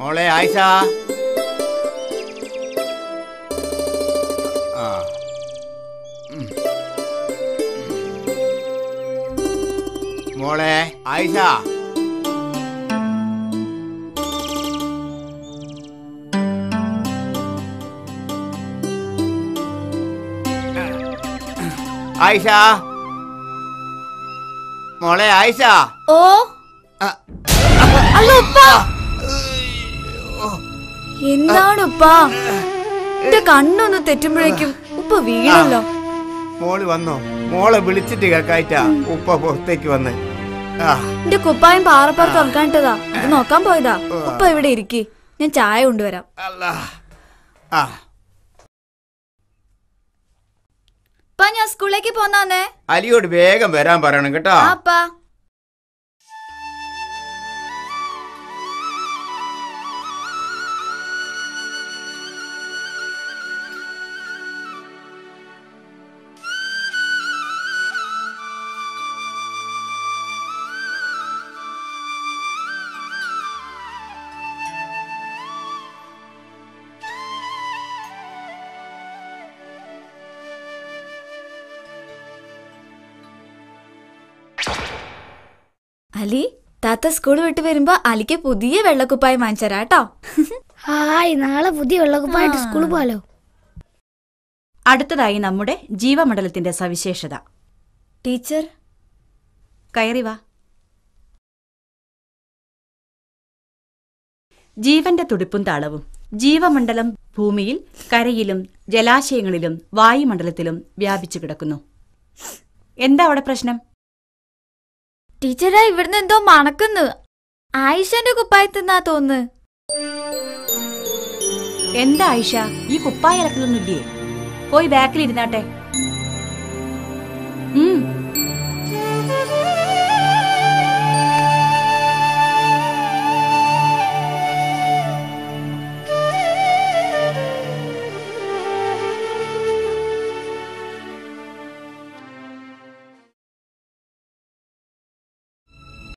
മോളെ ആയിഷ. ആ. മോളെ ആയിഷ. ആയിഷ. മോളെ ആയിഷ. ഓ എന്താണ് ഉപ്പാ എന്റെ കണ്ണൊന്ന് തെറ്റുമ്പോഴേക്കും ഉപ്പ വീണല്ലോ. മോൾ വന്നോ? മോളെ വിളിച്ചിട്ട് കേക്കായിട്ടാ ഉപ്പ പുറത്തേക്ക് വന്ന്. എന്റെ കുപ്പായം പാറപ്പാറ തുറക്കാനിട്ടതാ അത് നോക്കാൻ പോയതാ. ഉപ്പ ഇവിടെ ഇരിക്കി. ഞാൻ ചായ കൊണ്ടുവരാം. ഞാൻ സ്കൂളിലേക്ക് പോന്നാന്നേ. അലിയോട് വേഗം വരാൻ പറയണം കേട്ടോ. അലി താത്ത സ്കൂൾ വിട്ട് വരുമ്പോ അലിക്ക് പുതിയ വെള്ളക്കുപ്പായി വാങ്ങിച്ചരാട്ടോ ഹായ് നാളെ പുതിയ വെള്ളക്കുപ്പായിട്ട് സ്കൂളിൽ പോലോ അടുത്തതായി നമ്മുടെ ജീവമണ്ഡലത്തിന്റെ സവിശേഷത. ടീച്ചർ കയറി വാ. ജീവന്റെ തുടിപ്പും താളവും ജീവമണ്ഡലം ഭൂമിയിൽ കരയിലും ജലാശയങ്ങളിലും വായുമണ്ഡലത്തിലും വ്യാപിച്ചു കിടക്കുന്നു. എന്താ അവിടെ പ്രശ്നം? ടീച്ചറെ ഇവിടുന്ന് എന്തോ മണക്കുന്നു. ആയിഷന്റെ കുപ്പായത്തിന്നാ തോന്നുന്നു. എന്താ ആയിഷ? ഈ കുപ്പായ ഇറക്കുന്നൊന്നുമില്ലേ? പോയി ബാക്കിൽ ഇരുന്നാട്ടെ ഉം.